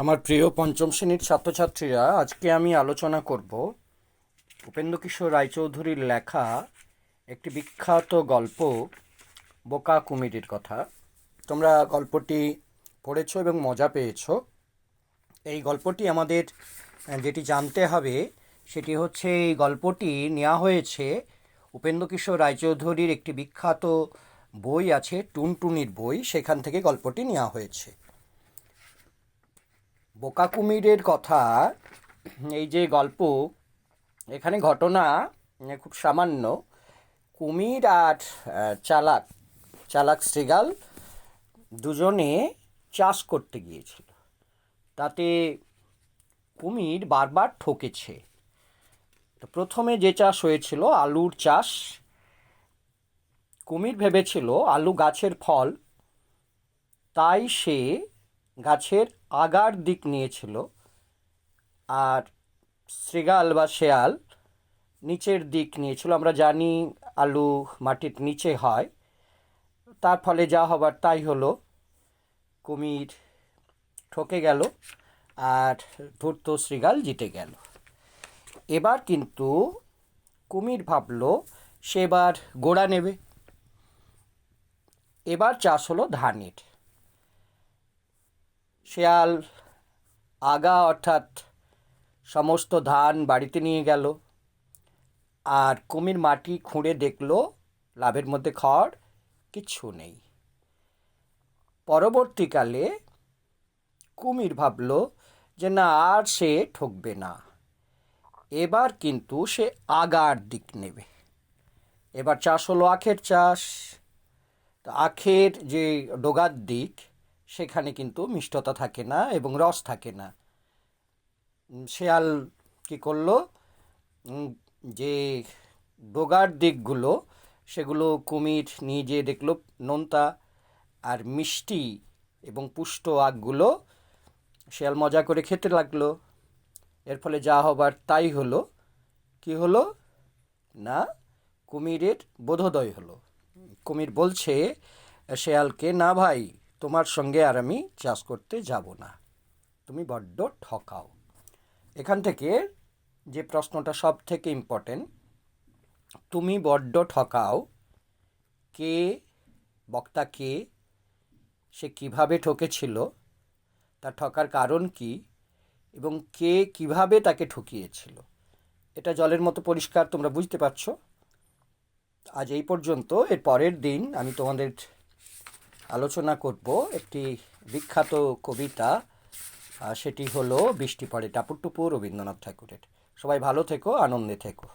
আমার প্রিয় পঞ্চম শ্রেণির ছাত্রছাত্রীরা, আজকে আমি আলোচনা করব উপেন্দ্রকিশোর রায়চৌধুরীর লেখা একটি বিখ্যাত গল্প, বোকা কুমিরের কথা। তোমরা গল্পটি পড়েছো এবং মজা পেয়েছ। এই গল্পটি আমাদের যেটি জানতে হবে, সেটি হচ্ছে এই গল্পটি নেওয়া হয়েছে উপেন্দ্রকিশোর রায়চৌধুরীর একটি বিখ্যাত বই আছে, টুনটুনির বই। সেখান থেকে গল্পটি নেওয়া হয়েছে। বোকা কুমিরের কথা, এই যে গল্প, এখানে ঘটনা খুব সামান্য। কুমির আর চালাক চালাক শ্রীগাল দুজনে চাষ করতে গিয়েছিল। তাতে কুমির বারবার ঠকেছে। তো প্রথমে যে চাষ হয়েছিল, আলুর চাষ, কুমির ভেবেছিল আলু গাছের ফল, তাই সে গাছের আগার দিক নিয়েছিল আর শৃগাল বা শেয়াল নিচের দিক নিয়েছিল। আমরা জানি আলু মাটির নিচে হয়। তার ফলে যা হবার তাই হলো। কুমির ঠকে গেল আর ধূর্ত শৃগাল জিতে গেল। এবার কিন্তু কুমির ভাবলো, সে এবার গোড়া নেবে। এবার চাষ হলো ধানের। শেয়াল আগা অর্থাৎ সমস্ত ধান বাড়িতে নিয়ে গেল। আর কুমির মাটি খুঁড়ে দেখল, লাভের মধ্যে খড় কিচ্ছু নেই। পরবর্তীকালে কুমির ভাবল যে না, আর সে ঠকবে না। এবার কিন্তু সে আগার দিক নেবে। এবার চাষ হলো আখের চাষ। তো আখের যে ডোগার দিক সেখানে কিন্তু মিষ্টতা থাকে না এবং রস থাকে না। শেয়াল কি করল? যে ডোগার দিকগুলো, সেগুলো কুমির নিয়ে যেয়ে দেখল নোনতা আর মিষ্টি এবং পুষ্ট আখগুলো। শেয়াল মজা করে খেতে লাগল। এর ফলে যা হবার তাই হলো। কি হলো? না, কুমিরের বোধোদয় হলো। কুমির বলছে, শেয়ালকে, না ভাই তোমার সঙ্গে আর আমি চাষ করতে যাব না। তুমি বড্ড ঠকাও। এখান থেকে যে প্রশ্নটা সব থেকে ইম্পর্টেন্ট তুমি বড্ড ঠকাও কে, বক্তা কে, সে কীভাবে ঠকেছিল, তার ঠকার কারণ কি এবং কে কীভাবে তাকে ঠকিয়েছিল। এটা জলের মতো পরিষ্কার তোমরা বুঝতে পারছ। আজ এই পর্যন্ত, এর পরের দিন আমি তোমাদের আলোচনা করব একটি বিখ্যাত কবিতা সেটি হলো বৃষ্টি পড়ে টাপুর টুপুর রবীন্দ্রনাথ ঠাকুরের। সবাই ভালো থেকো, আনন্দে থেকো।